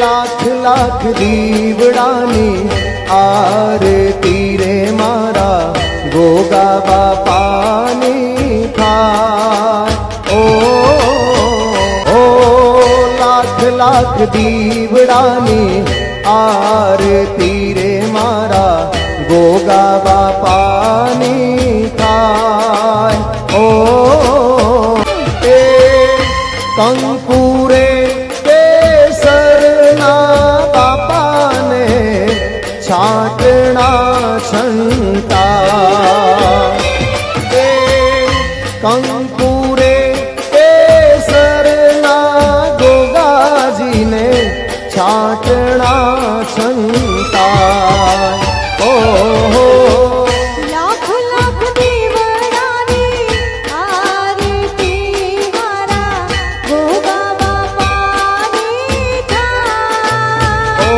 લાખ લાખ દીવડાની આરતી રે મારા ગોગા બાપાની થાય ઓ લાખ લાખ દીવડાની આરતી રે મારા ગોગા બાપાની થાય ઓ એ કંકુરે કંકુરે કેસરના ગોગાજીને છાટણા છંતા ઓહો લાખ લાખ દીવડાની આરતી મારા ગોગા બાપાની થાય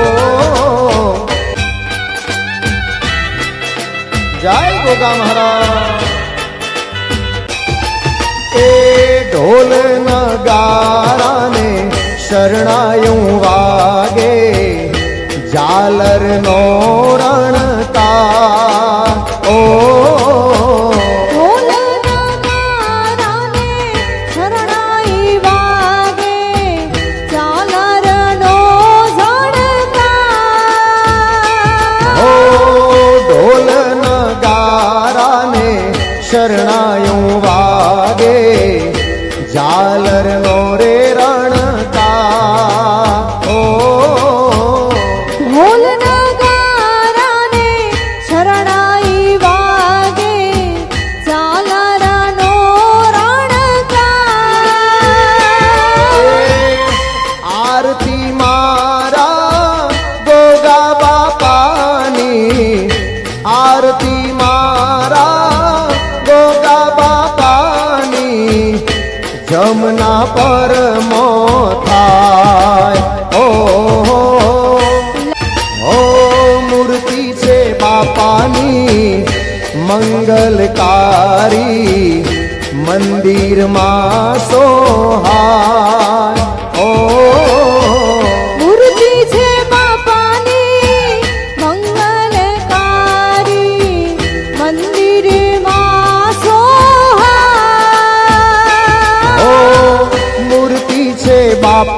જય ગોગા મહારાજ એ ઢોલ નગારાને શરણાયું વાગે ઝાલર નો રણતા. ઓ આરતી મારા ગોગા બાપાની જમના પર મો થાય ઓ ઓ મૂર્તિ છે બાપાની મંગલકારી મંદિરમાં સોહાય. ઓ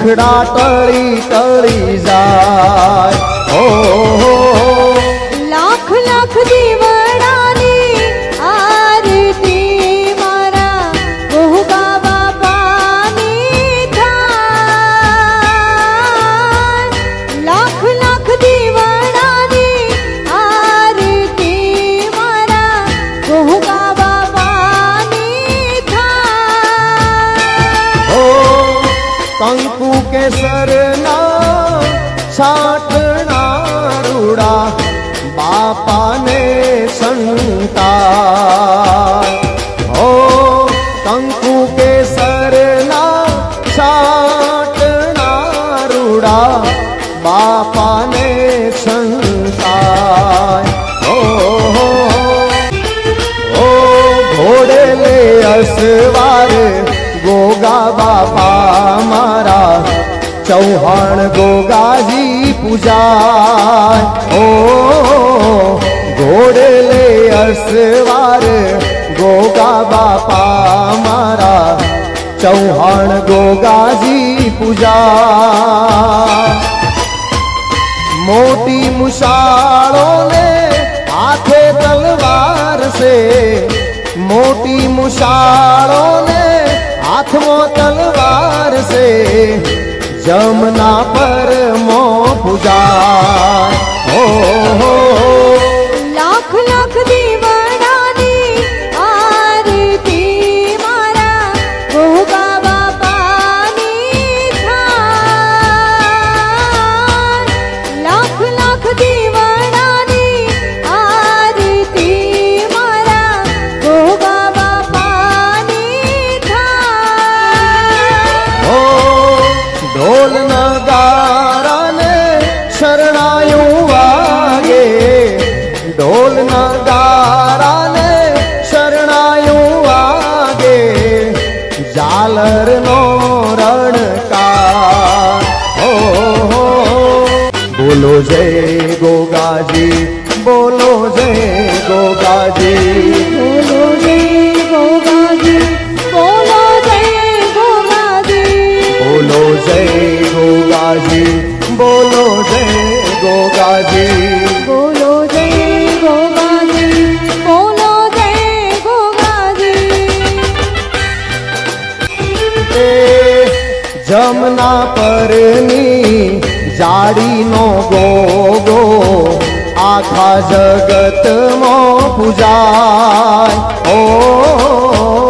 દુખડા ટળી ટળી જાય. બાપાને સંતાય. ઓ ઘોડે લે અસવાર ગોગા બાપા મારા. ચૌહાણ ગોગાજી પૂજાય. ઓ ઘોડે લે અસવાર ગોગા બાપા મારા. ચૌહાણ ગોગાજી પૂજા મોટી મુશાળોને હાથે તલવાર છે મોટી મુશાળોને હાથમાં તલવાર છે જમના પર મો પૂજા. હો નગારાને શરણાયું વાગે. ઝાલરનો રણકાર. હો હો. બોલો જય ગોગાજી બોલો જય ગોગાજી. બોલો જય ગોગાજી બોલો જય ગોગાજી. બોલો જય ગોગાજી બોલો જય ગોગાજી. એ જમના પરની જાડીનો ગોગો આખા જગતમાં પૂજાય. ઓ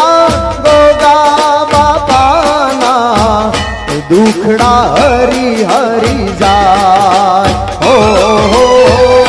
દુખડા હરી હરી જાય. હો હો